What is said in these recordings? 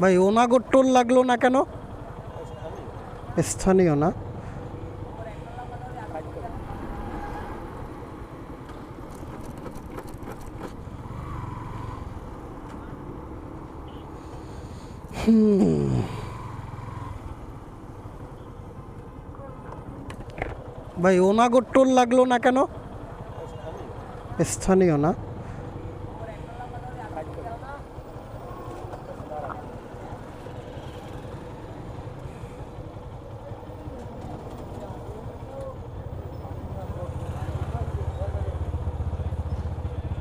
ভাই ওনাগর টোল লাগল না কেন? স্থানীয় না। ভাই ওনাগর টোল লাগল না কেন? স্থানীয় না।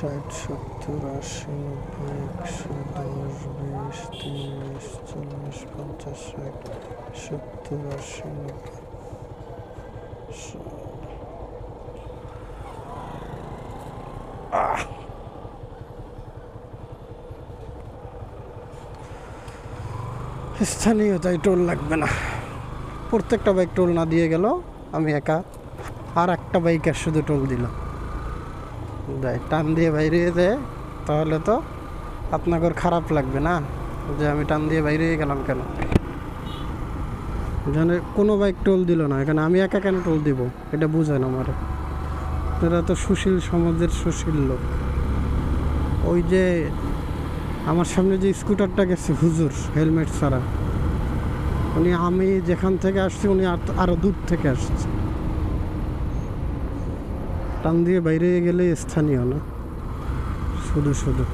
ষাট, সত্তর, আশি, নব্বই, একশো, দশ, বিশ, তিরিশ, চল্লিশ, পঞ্চাশ, ষাট, সত্তর, আশি, নব্বই। স্থানীয় তাই টোল লাগবে না। প্রত্যেকটা বাইক টোল না দিয়ে গেল, আমি একা। আর একটা বাইকের শুধু টোল দিলাম। দেয় টান দিয়ে বাইরে যায় তাহলে তো আপনাদের খারাপ লাগবে না, যে আমি টান দিয়ে বাইরে গেলাম কেন? এখানে কোনো বাইক টোল দিল না, এখানে আমি একা কেন টোল দিব? এটা বুঝেন আমার। এরা তো সুশীল সমাজের সুশীল লোক। ওই যে, আমার সামনে যে স্কুটারটা গেছে, হুজুর হেলমেট ছাড়া, উনি আমি যেখান থেকে আসছি, উনি আর- আরও দূর থেকে আসছে। টান দিয়ে বাইরে গেলে স্থানীয় না? শুধু শুধু।